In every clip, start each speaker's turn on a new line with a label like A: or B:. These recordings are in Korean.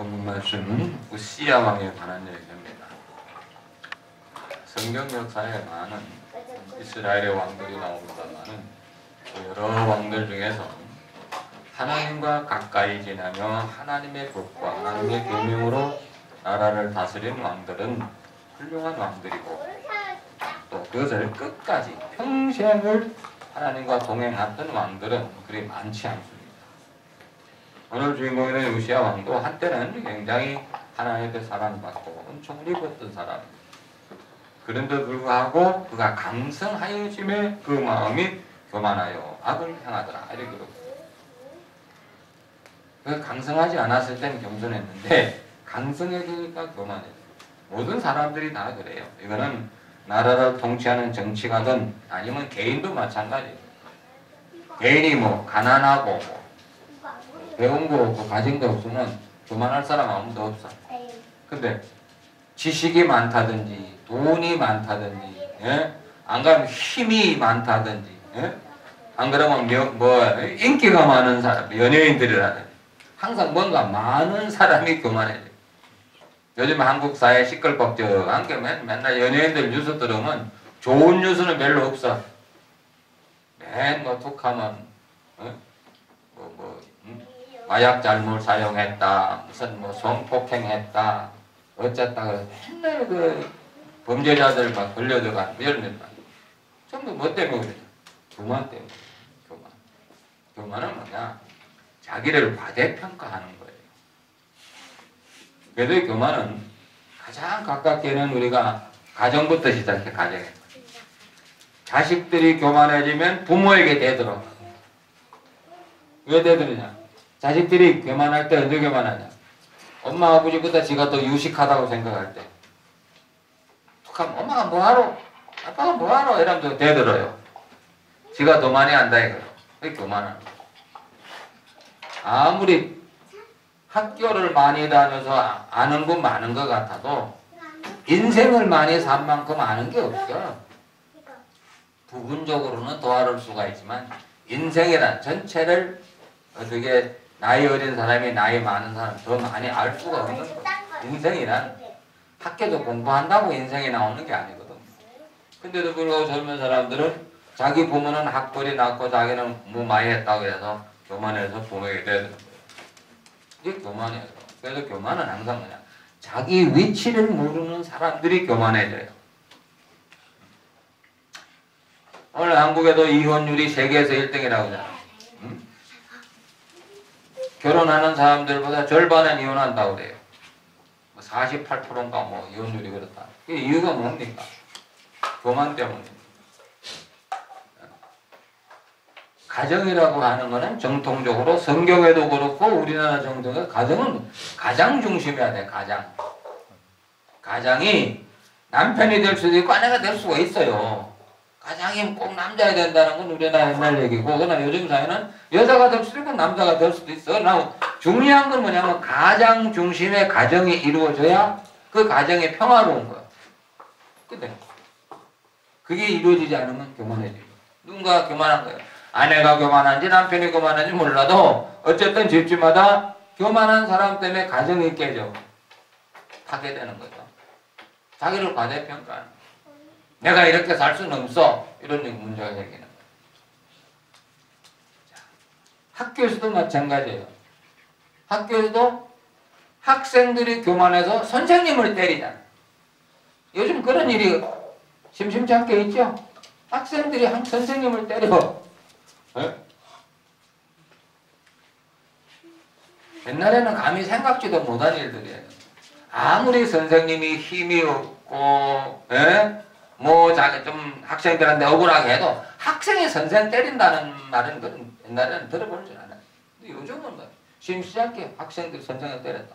A: 오늘 말씀은 우시야 왕에 관한 얘기입니다. 성경 역사에 많은 이스라엘의 왕들이 나옵니다만은 그 여러 왕들 중에서 하나님과 가까이 지나며 하나님의 법과 하나님의 계명으로 나라를 다스린 왕들은 훌륭한 왕들이고 또 그것을 끝까지 평생을 하나님과 동행했던 왕들은 그리 많지 않습니다. 오늘 주인공인 우시아 왕도 한때는 굉장히 하나님께 사랑받고 엄청 리었던 사람입니다. 그런데 불구하고 그가 강성하여짐에 그 마음이 교만하여 악을 행하더라 이렇게 그 강성하지 않았을 때는 겸손했는데 강성해지니까 교만해. 모든 사람들이 다 그래요. 이거는 나라를 통치하는 정치가든 아니면 개인도 마찬가지예요. 개인이 뭐 가난하고 뭐 배운 거 없고 가진 거 없으면 교만할 사람 아무도 없어. 근데 지식이 많다든지 돈이 많다든지 예? 안 그러면 힘이 많다든지 예? 안 그러면 뭐, 뭐 인기가 많은 사람 연예인들이라든지 항상 뭔가 많은 사람이 교만해져. 요즘 한국 사회 시끌벅적한 게 맨날 연예인들 뉴스 들으면 좋은 뉴스는 별로 없어. 맨뭐 툭하면 어? 뭐? 마약 잘못 사용했다 무슨 뭐 성폭행했다 어쨌다 맨날 그 범죄자들 막 걸려들어가 열린다. 전부 뭐 때문에 그러냐? 교만 때문에. 교만. 교만은 뭐냐? 자기를 과대평가하는 거예요. 그래도 교만은 가장 가깝게는 우리가 가정부터 시작해, 가정에. 자식들이 교만해지면 부모에게 대들어. 왜 대들으냐? 자식들이 교만할 때 언제 교만하냐? 엄마, 아버지보다 지가 더 유식하다고 생각할 때. 툭하면 엄마가 뭐하러? 아빠가 뭐하러? 이러면서 대들어요. 지가 더 많이 안다 이거예요. 그게 교만은. 아무리 학교를 많이 다녀서 아는 건 많은 것 같아도 인생을 많이 산 만큼 아는 게 없어. 부분적으로는 도와줄 수가 있지만 인생이란 전체를 어떻게 나이 어린 사람이 나이 많은 사람 더 많이 알 수가 없는 거. 인생이란 학교도 공부한다고 인생이 나오는 게 아니거든. 근데도 불구하고 젊은 사람들은 자기 부모는 학벌이 낮고 자기는 뭐 많이 했다고 해서 교만해서 부모에게 되는. 이게 교만이에요. 그래서 교만은 항상 뭐냐. 자기 위치를 모르는 사람들이 교만해져요. 오늘 한국에도 이혼율이 세계에서 1등이라고 하잖아. 응? 결혼하는 사람들보다 절반은 이혼한다고 그래요. 48%인가 뭐 이혼율이 그렇다. 그 이유가 뭡니까? 교만 때문입니다. 가정이라고 하는 것은 정통적으로 성경에도 그렇고 우리나라 정통에 가정은 가장 중심이어야 돼, 가장. 가장이 남편이 될 수도 있고 아내가 될 수가 있어요. 가장이 꼭 남자야 된다는 건 우리나라 옛날 얘기고, 그러나 요즘 사회는 여자가 될 수도 있고 남자가 될 수도 있어. 나 중요한 건 뭐냐면 가장 중심의 가정이 이루어져야 그 가정이 평화로운 거야. 근데 그게 이루어지지 않으면 교만해져. 누군가 교만한 거예요. 아내가 교만한지 남편이 교만한지 몰라도 어쨌든 집집마다 교만한 사람 때문에 가정이 깨져. 파괴되는 거죠. 자기를 과대평가하는 내가 이렇게 살 수는 없어. 이런 문제가 생기는 거예요. 학교에서도 마찬가지예요. 학교에서도 학생들이 교만해서 선생님을 때리잖아. 요즘 그런 일이 심심치 않게 있죠? 학생들이 한 선생님을 때려. 네? 옛날에는 감히 생각지도 못한 일들이에요. 아무리 선생님이 힘이 없고, 예? 뭐, 자기 좀 학생들한테 억울하게 해도 학생이 선생 때린다는 말은 그런 옛날에는 알아요. 근데 요즘은 뭐, 심시 않게 학생들 선생을 때렸다.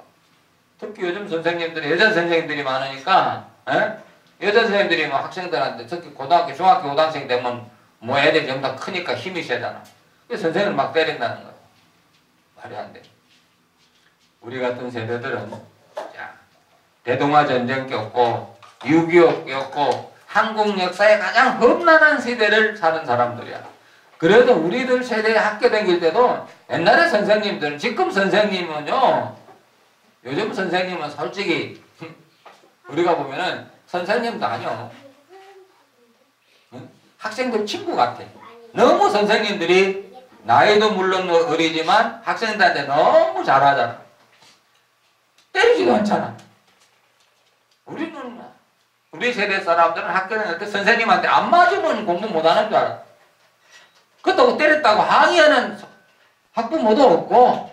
A: 특히 요즘 선생님들이, 여자 선생님들이 많으니까, 예? 여자 선생님들이 뭐 학생들한테 특히 고등학교, 중학교, 고등학생 되면 뭐 애들이 다 크니까 힘이 세잖아. 선생을 막 때린다는 거야. 말이 안 돼. 우리 같은 세대들은 자, 대동아 전쟁 겪고 6.25 겪고 한국 역사의 가장 험난한 세대를 사는 사람들이야. 그래도 우리들 세대에 학교 다닐 때도 옛날에 선생님들, 지금 선생님은요, 요즘 선생님은 솔직히 우리가 보면은 선생님도 아니요. 학생들 친구 같아. 너무 선생님들이 나이도 물론 어리지만 학생들한테 너무 잘하잖아. 때리지도 않잖아. 우리는 우리 세대 사람들은 학교는 그 선생님한테 안 맞으면 공부 못하는 줄 알아. 그렇다고 때렸다고 항의하는 학부모도 없고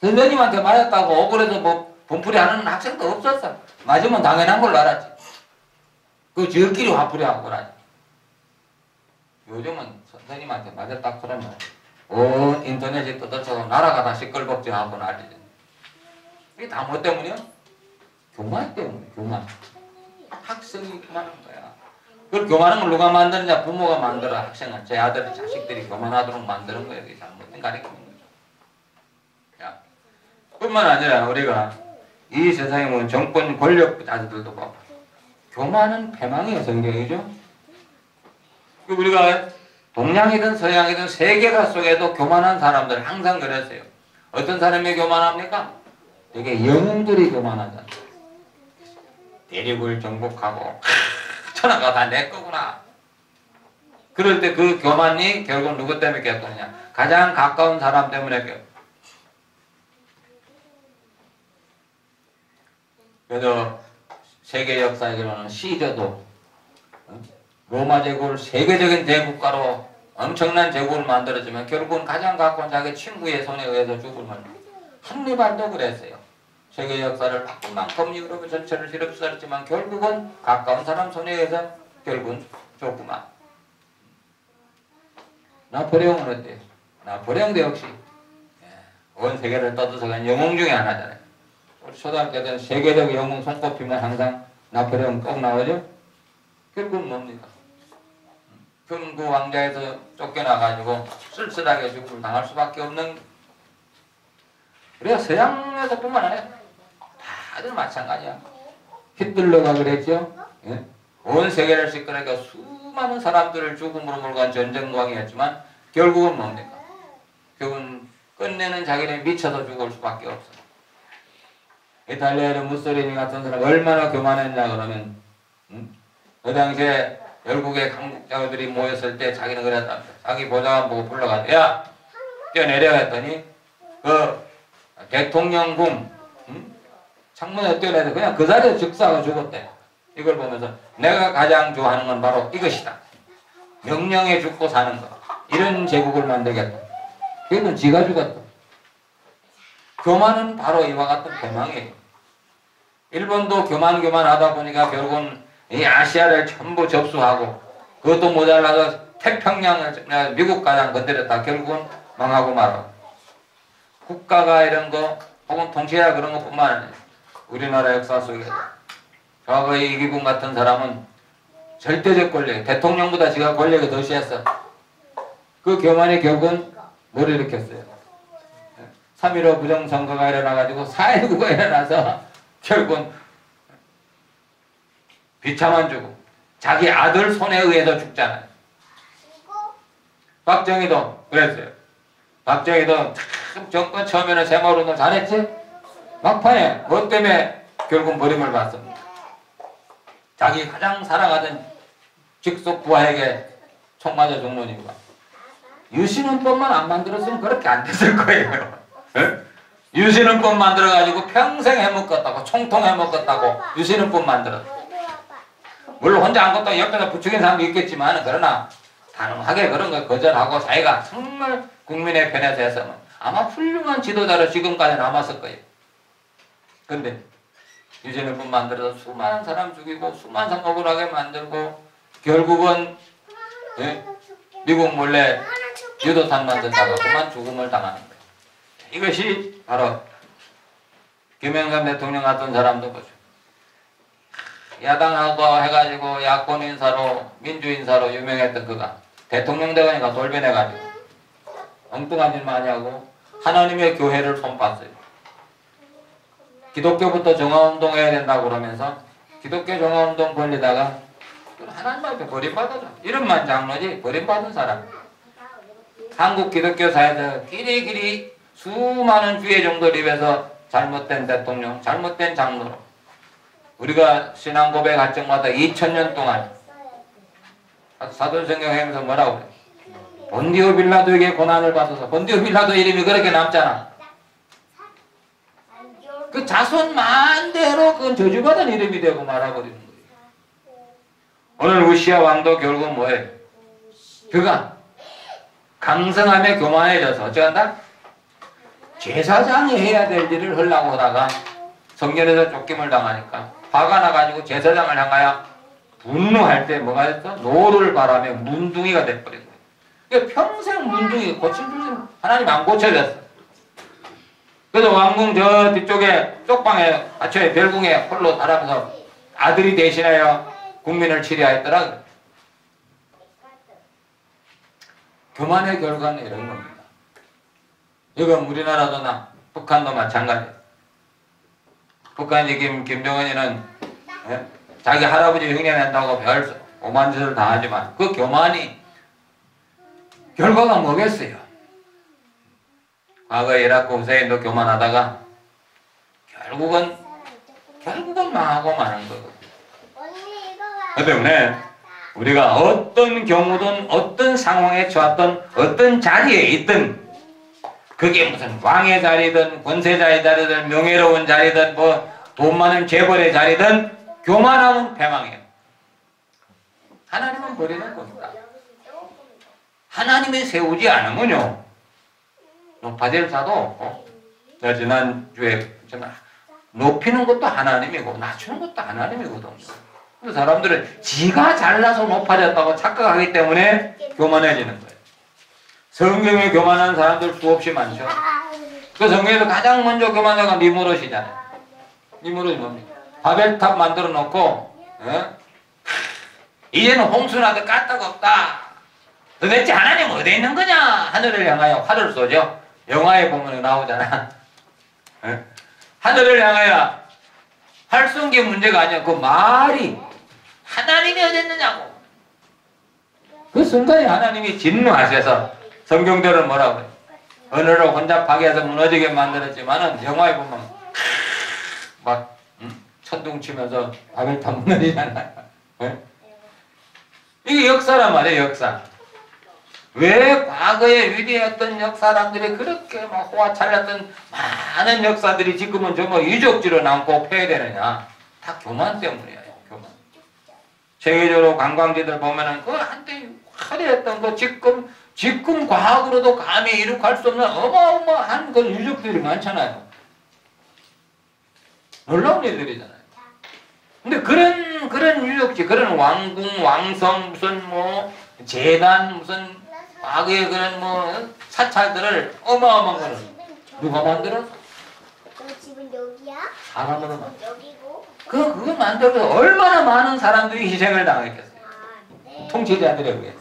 A: 선생님한테 맞았다고 억울해서 뭐 분풀이 하는 학생도 없었어. 맞으면 당연한 걸로 알았지. 그 저끼리 화풀이 하고 그러지. 요즘은 선생님한테 맞았다 그러면 온 인터넷이 뜯어서 나라가 다 시끌벅적하고 난리지. 이게 다 뭐 때문이야? 교만 때문에 교만. 학생이 교만한 거야. 그걸 교만한 걸 누가 만드느냐? 부모가 만들어 학생은 제 아들 자식들이 교만하도록 만드는 거예요. 이게 잘못된 가르치는 거죠. 야, 뿐만 아니라 우리가 이 세상에 보면 정권 권력 자들도 봐. 교만은 패망이에요 성경이죠. 우리가 동양이든 서양이든 세계가 속에도 교만한 사람들 항상 그랬어요. 어떤 사람이 교만합니까? 되게 영웅들이 교만하잖아. 대륙을 정복하고 천하가 다 내 거구나. 그럴 때 그 교만이 결국 누구 때문에 겪느냐? 가장 가까운 사람 때문에 겪. 그래서 세계 역사에서는 시저도 로마 제국을 세계적인 대국가로 엄청난 제국을 만들었지만 결국은 가장 가까운 자기 친구의 손에 의해서 죽음을 한니발도 그랬어요. 세계 역사를 바꾼 만큼 유럽 전체를 실업시켰지만 결국은 가까운 사람 손에 의해서 결국은 죽구만. 나포레옹은 어때요? 나포레옹도 역시 예, 온 세계를 떠들어간 영웅 중에 하나잖아요. 우리 초등학교 때는 세계적 영웅 손꼽히면 항상 나포레옹 꼭 나오죠? 결국은 뭡니까? 금구 왕자에서 쫓겨나가지고 쓸쓸하게 죽음을 당할 수밖에 없는 우리가 서양에서 뿐만 아니라 다들 마찬가지야. 히틀러가 그랬죠. 예? 온 세계를 시끄러니까 수많은 사람들을 죽음으로 몰고 간 전쟁광이었지만 결국은 뭡니까? 결국은 끝내는 자기는 미쳐서 죽을 수밖에 없어. 이탈리아의 무솔리니 같은 사람 얼마나 교만했냐 그러면 음? 그 당시에 열국의 강국자들이 모였을 때 자기는 그랬답니다. 자기 보좌관 보고 불러가지고 야 뛰어내려 했더니 그 대통령궁 음? 창문에 뛰어내서 그냥 그 자리에 즉사가 죽었대. 이걸 보면서 내가 가장 좋아하는 건 바로 이것이다. 명령에 죽고 사는 것. 이런 제국을 만들겠다. 그건 지가 죽었다. 교만은 바로 이와 같은 대망이에요. 일본도 교만교만하다 보니까 결국은 이 아시아를 전부 접수하고 그것도 모자라서 태평양을 미국 가장 건드렸다. 결국은 망하고 말아. 국가가 이런 거 혹은 통치야 그런 것뿐만 아니라 우리나라 역사 속에 과거 이기분 같은 사람은 절대적 권력, 대통령보다 지가 권력이 더 시했어. 그 교만이 결국은 뭘 일으켰어요? 3.15 부정선거가 일어나가지고 4.19가 일어나서 결국은 비참한 죽음. 자기 아들 손에 의해서 죽잖아요. 박정희도 그랬어요. 박정희도 참 정권 처음에는 생활운동 잘했지? 막판에 뭐 때문에 결국 버림을 받습니다. 자기 가장 사랑하던 직속 부하에게 총 맞아 죽는 이유가 유신헌법만 안 만들었으면 그렇게 안 됐을 거예요. 유신헌법 만들어가지고 평생 해먹었다고 총통 해먹었다고 유신헌법 만들었어. 물론 혼자 안 것도 옆에서 부추긴 사람도 있겠지만 그러나 단호하게 그런 걸 거절하고 자기가 정말 국민의 편에 대해서는 아마 훌륭한 지도자로 지금까지 남았을 거예요. 근데 유신헌법 만들어서 수많은 사람 죽이고 수많은 사람 억울하게 만들고 결국은 예? 미국 몰래 유도탄 만든다고 그만 죽음을 당하는 거예요. 이것이 바로 김영삼 대통령 같은 사람도 보죠. 야당하고 해가지고 야권 인사로 민주 인사로 유명했던 그가 대통령 되가니까 돌변해가지고 엉뚱한 일 많이 하고 하나님의 교회를 손봤어요. 기독교부터 정화운동 해야 된다고 그러면서 기독교 정화운동 벌리다가 하나님 앞에 버림받아서 이름만 장로지 버림받은 사람 한국 기독교사에서 길이길이 수많은 주의 정도를 입에서 잘못된 대통령, 잘못된 장로로 우리가 신앙 고백할 적마다 2000년 동안 사도성경 행에서 뭐라고 그래? 본디오 빌라도에게 고난을 받아서 본디오 빌라도 이름이 그렇게 남잖아. 그 자손 만대로 그 저주받은 이름이 되고 말아버리는 거예요. 오늘 우시아 왕도 결국 뭐예요? 그가 강성함에 교만해져서 어쩌한다? 제사장이 해야 될 일을 하려고 하다가 성전에서 쫓김을 당하니까 화가 나가지고 제사장을 향하여 분노할 때 뭐가 됐어? 노를 바라며 문둥이가 돼버린 거예요. 그러니까 평생 문둥이 고칠 줄 하나님 안 고쳐졌어. 그래서 왕궁 저 뒤쪽에 쪽방에 아초에 별궁에 홀로 달하면서 아들이 대신하여 국민을 치리하였더라. 교만의 결과는 이런 겁니다. 이건 우리나라도 나 북한도 마찬가지. 북한 지금 김정은이는 예? 자기 할아버지 흉내낸다고 별 오만 짓을 다 하지만 그 교만이 결과가 뭐겠어요? 과거 이라크 후세인도 교만하다가 결국은 결국은 망하고 마는 거거든요. 그 때문에 우리가 어떤 경우든 어떤 상황에 처했던 어떤 자리에 있든 그게 무슨 왕의 자리든 권세자의 자리든 명예로운 자리든 뭐 돈 많은 재벌의 자리든 교만하면 패망해요. 하나님은 버리는 겁니다. 하나님이 세우지 않으면요. 높아질 자도 없고 내가 지난주에 높이는 것도 하나님이고 낮추는 것도 하나님이거든요. 그 사람들은 지가 잘나서 높아졌다고 착각하기 때문에 교만해지는 거예요. 성경에 교만한 사람들 수없이 많죠. 그 성경에서 가장 먼저 교만자가 니무롯이잖아요. 니무롯이 뭡니까? 바벨탑 만들어 놓고 어? 이제는 홍수나도 까딱 없다. 도대체 하나님 어디 있는 거냐? 하늘을 향하여 화를 쏘죠. 영화에 보면 나오잖아. 어? 하늘을 향하여 활쏜게 문제가 아니야. 그 말이 하나님이 어디 있느냐고. 그 순간에 하나님이 진노하셔서 성경대로 뭐라고 그래? 언어를 혼자 파괴해서 무너지게 만들었지만은 영화에 보면 막 음, 천둥 치면서 바벨탑 무너지잖아요. 네? 이게 역사란 말이에요, 역사. 왜 과거에 위대했던 역사람들이 그렇게 막 호화찰렸던 많은 역사들이 지금은 정말 유적지로 남고 폐해되느냐? 다 교만 때문이에요, 교만. 세계적으로 관광지들 보면은 그 한때 화려했던 그 지금 지금 과학으로도 감히 이룩할 수 없는 어마어마한 그 유적들이 많잖아요. 놀라운 일들이잖아요. 근데 그런 그런 유적지, 그런 왕궁, 왕성, 무슨 뭐 재단, 무슨 과거의 그런 뭐 사찰들을 어마어마한 거를 누가?
B: 집은 여기야?
A: 사람으로 만.
B: 여기고.
A: 그 그거 만들어서 얼마나 많은 사람들이 희생을 당했겠어요.
B: 아, 네.
A: 통치자들에 의해서.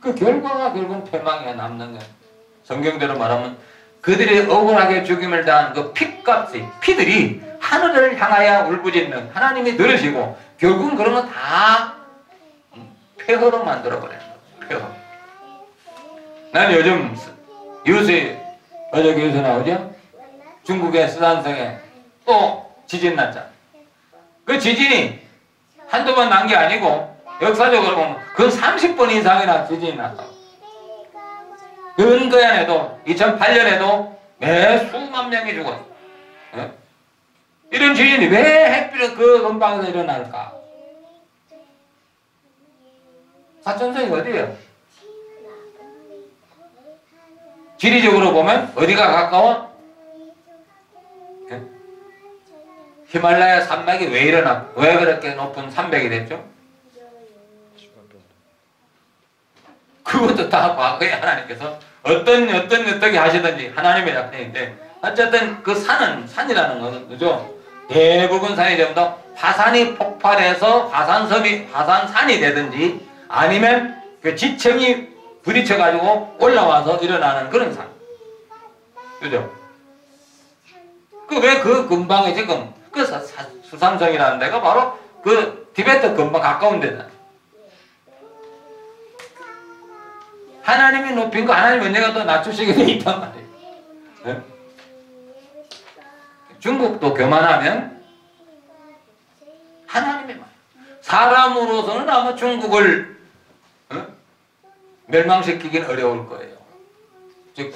A: 그 결과가 결국 패망에 남는 거예요. 성경대로 말하면 그들이 억울하게 죽임을 당한 그 피값이 피들이 하늘을 향하여 울부짖는 하나님이 들으시고 결국은 그런 거다 폐허로 만들어 버리는 거예요. 폐허. 난 요즘 뉴스에 어제 교수 나오죠? 중국의 스산성에 또 지진 났잖아. 그 지진이 한두 번 난 게 아니고 역사적으로 보면 그 30번 이상이나 지진이 났다. 근거안에도 2008년에도 매 수만 명이 죽었어. 예? 이런 지진이 왜 햇빛을 그 근방에서 일어날까? 사천성이 어디예요? 지리적으로 보면 어디가 가까워? 예? 히말라야 산맥이 왜 일어나? 왜 그렇게 높은 산맥이 됐죠? 그것도 다 과거에 하나님께서 어떤 어떤 어떻게 하시든지 하나님의 작전인데 어쨌든 그 산은 산이라는 것은 그죠? 대부분 산이 전부 다 화산이 폭발해서 화산섬이 화산산이 되든지 아니면 그 지층이 부딪혀 가지고 올라와서 일어나는 그런 산. 그죠? 그 왜 그 근방에 지금 그 수산성이라는 데가 바로 그 티베트 근방 가까운 데다. 하나님이 높인 거 하나님 은혜가 더 낮추시게 돼 있단 말이에요. 예? 중국도 교만하면 하나님의 말. 사람으로서는 아마 중국을 어? 멸망시키긴 어려울 거예요. 즉,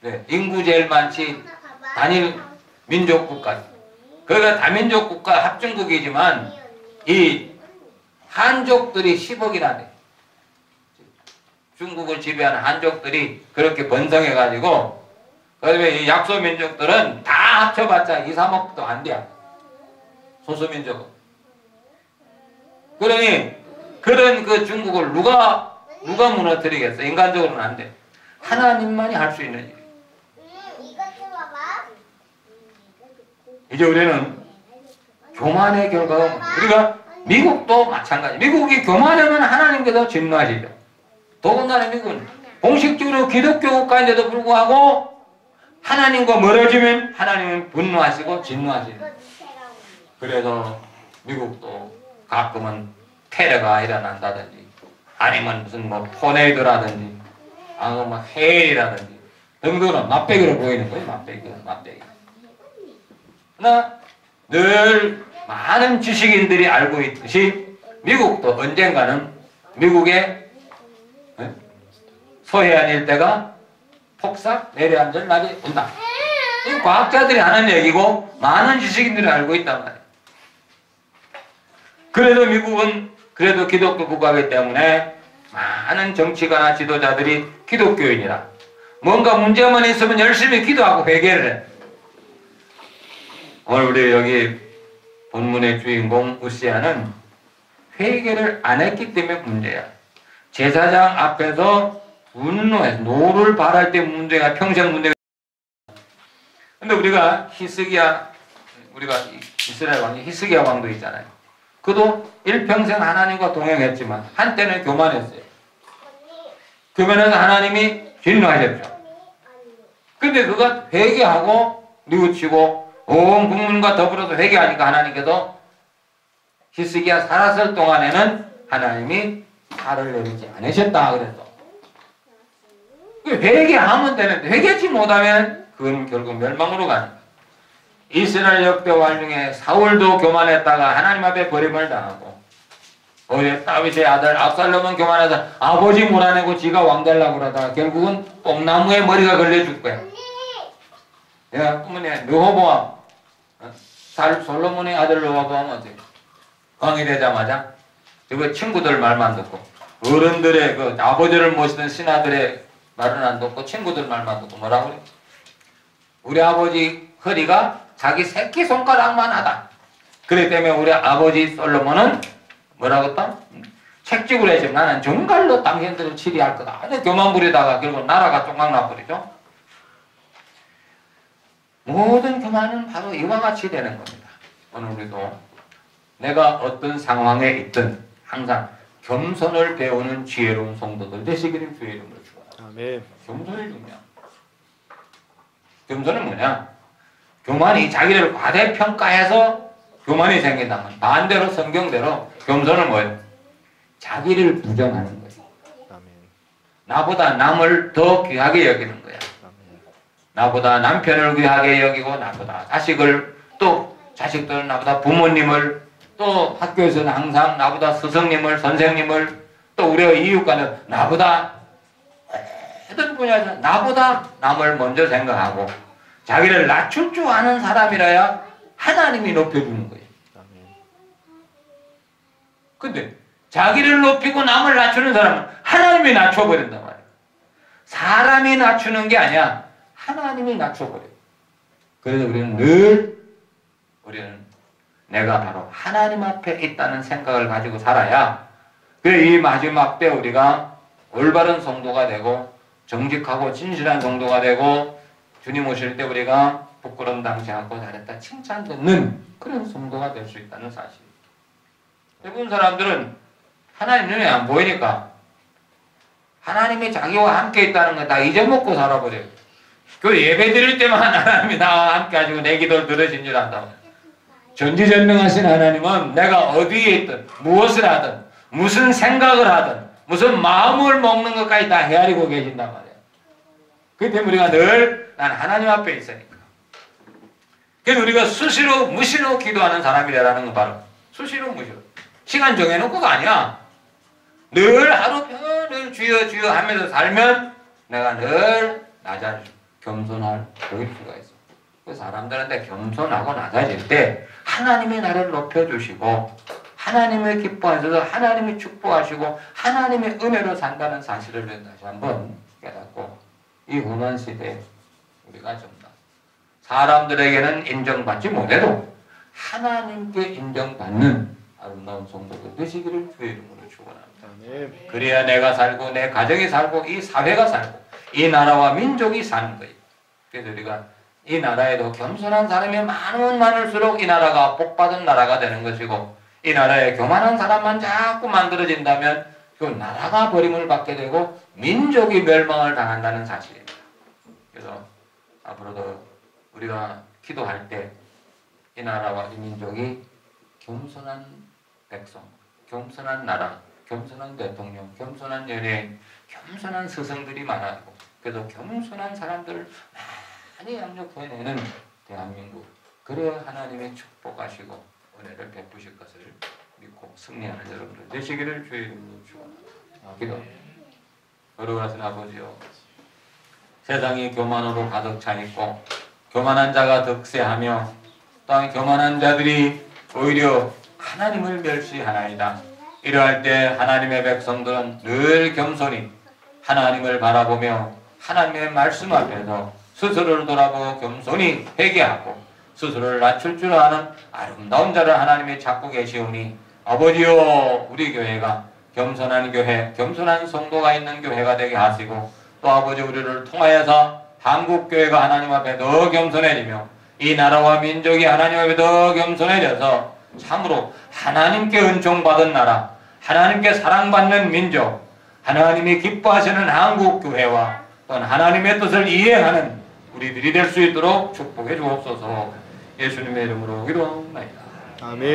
A: 네, 인구 제일 많지 단일 민족 국가. 그가 다민족 국가 합중국이지만 이 한족들이 10억이나 돼. 중국을 지배하는 한족들이 그렇게 번성해가지고 그다음에 이 약소 민족들은 다 합쳐봤자 2, 3억도 안 돼. 소수민족은. 그러니 그런 그 중국을 누가 누가 무너뜨리겠어? 인간적으로는 안 돼. 하나님만이 할 수 있는 일.
B: 봐봐.
A: 이제 우리는 교만의 결과가 우리가 미국도 마찬가지. 미국이 교만하면 하나님께서 진노하시죠. 더군다나 미국은 공식적으로 기독교 국가인데도 불구하고 하나님과 멀어지면 하나님은 분노하시고
B: 주세요.
A: 그래서 미국도 가끔은 테러가 일어난다든지 아니면 무슨 뭐 토네이도라든지 아니면 뭐 해일이라든지 등등은 맛배기로 보이는 거예요. 맛배기, 맛배기. 그러나 늘 많은 지식인들이 알고 있듯이 미국도 언젠가는 미국의 예? 소해안 일대가 폭삭 내려앉을 날이 온다. 이 과학자들이 하는 얘기고 많은 지식인들이 알고 있단 말이에요. 그래도 미국은 그래도 기독교 국가이기 때문에 많은 정치가나 지도자들이 기독교인이라 뭔가 문제만 있으면 열심히 기도하고 회개를 해. 오늘 우리 여기 본문의 주인공 우시아는 회개를 안 했기 때문에 문제야. 제사장 앞에서 분노해서 노를 바랄 때 문제가 평생 문제가 근데 우리가 히스기야 우리가 이스라엘 왕이 히스기야 왕도 있잖아요. 그도 일평생 하나님과 동행했지만 한때는 교만했어요. 교만해서 하나님이 진노하셨죠. 근데 그가 회개하고 뉘우치고 온 국민과 더불어서 회개하니까 하나님께서 히스기야 살았을 동안에는 하나님이 화를 내리지 않으셨다 그랬어. 그 회개하면 되는데 회개치 못하면 그건 결국 멸망으로 가는 거야. 이스라엘 역대 왕 중에 사울도 교만했다가 하나님 앞에 버림을 당하고 어제 다윗의 아들 압살롬은 교만해서 아버지 몰아내고 지가 왕 되려고 그러다가 결국은 뽕나무에 머리가 걸려 죽을 거야. 야, 어머니, 르호보암. 어? 살 솔로몬의 아들 르호보암 어때? 왕이 되자마자 그 친구들 말만 듣고 어른들의 그 아버지를 모시던 신하들의 말은 안 듣고 친구들 말만 듣고 뭐라고 그래? 우리 아버지 허리가 자기 새끼 손가락만 하다. 그렇기 때문에 우리 아버지 솔로몬은 뭐라고 했다? 책찍으로 했지 나는 정갈로 당신들을 치리할 거다. 근데 교만 부리다가 결국 나라가 쫑각나버리죠. 모든 교만은 바로 이와 같이 되는 겁니다. 오늘 우리도 내가 어떤 상황에 있든 항상 겸손을 배우는 지혜로운 성도들 되시기를 주의 이름으로 축원합니다.
C: 아멘.
A: 겸손이 중요해. 겸손은 뭐냐? 교만이 자기를 과대평가해서 교만이 생긴다면 반대로 성경대로 겸손은 뭐예요? 자기를 부정하는 거예요. 나보다 남을 더 귀하게 여기는 거야. 나보다 남편을 귀하게 여기고 나보다 자식을 또 자식들은 나보다 부모님을 또 학교에서는 항상 나보다 스승님을 선생님을 또 우리 이웃과는 나보다 모든 분야에서 나보다 남을 먼저 생각하고 자기를 낮출 줄 아는 사람이라야 하나님이 높여주는 거예요. 근데 자기를 높이고 남을 낮추는 사람은 하나님이 낮춰버린단 말이에요. 사람이 낮추는 게 아니야. 하나님이 낮춰버려요. 그래서 우리는 늘 우리는 내가 바로 하나님 앞에 있다는 생각을 가지고 살아야 그래 이 마지막 때 우리가 올바른 성도가 되고 정직하고 진실한 성도가 되고 주님 오실 때 우리가 부끄럼 당치 않고 잘했다 칭찬 듣는 그런 성도가 될 수 있다는 사실. 대부분 사람들은 하나님 눈에 안 보이니까 하나님이 자기와 함께 있다는 걸 다 잊어먹고 살아버려요. 그 예배 드릴 때만 하나님이 나와 함께 하시고 내 기도를 들으신 줄 안다. 전지전능하신 하나님은 내가 어디에 있든 무엇을 하든 무슨 생각을 하든 무슨 마음을 먹는 것까지 다 헤아리고 말이에요. 그 때문에 우리가 늘 난 하나님 앞에 있으니까 그래서 우리가 수시로 무시로 기도하는 사람이라는 건 바로 수시로 무시로 시간 정해놓고 가 아니야. 늘 하루 편을 주여 주여 하면서 살면 내가 늘 낮아질 겸손할 보일 수가 있어. 그 사람들한테 겸손하고 낮아질 때 하나님이 나를 높여주시고 하나님을 기뻐하셔서 하나님이 축복하시고 하나님의 은혜로 산다는 사실을 다시 한번 깨닫고 이 고난 시대에 우리가 좀더 사람들에게는 인정받지 못해도 하나님께 인정받는 아름다운 성도들 되시기를 주의 이름으로 축원합니다. 그래야 내가 살고 내 가정이 살고 이 사회가 살고 이 나라와 민족이 사는 거예요. 그래서 우리가 이 나라에도 겸손한 사람이 많으면 많을수록 이 나라가 복받은 나라가 되는 것이고 이 나라에 교만한 사람만 자꾸 만들어진다면 그 나라가 버림을 받게 되고 민족이 멸망을 당한다는 사실입니다. 그래서 앞으로도 우리가 기도할 때 이 나라와 이 민족이 겸손한 백성, 겸손한 나라, 겸손한 대통령, 겸손한 연예인, 겸손한 스승들이 많아지고 그래서 겸손한 사람들을 많이 양육해내는 대한민국. 그래야 하나님의 축복하시고 은혜를 베푸실 것을 믿고 승리하는 여러분들 되시기를 주의 이름으로 축원합니다. 기도. 거룩하신 아버지요 세상이 교만으로 가득 차 있고 교만한 자가 득세하며 또한 교만한 자들이 오히려 하나님을 멸시하나이다. 이러할 때 하나님의 백성들은 늘 겸손히 하나님을 바라보며 하나님의 말씀 앞에서 스스로를 돌아보고 겸손히 회개하고 스스로를 낮출 줄 아는 아름다운 자를 하나님이 찾고 계시오니 아버지요 우리 교회가 겸손한 교회 겸손한 성도가 있는 교회가 되게 하시고 또 아버지 우리를 통하여서 한국 교회가 하나님 앞에 더 겸손해지며 이 나라와 민족이 하나님 앞에 더 겸손해져서 참으로 하나님께 은총받은 나라 하나님께 사랑받는 민족 하나님이 기뻐하시는 한국 교회와 또한 하나님의 뜻을 이해하는 우리들이 될 수 있도록 축복해 주옵소서 예수님의 이름으로 기도합니다.
C: 아멘.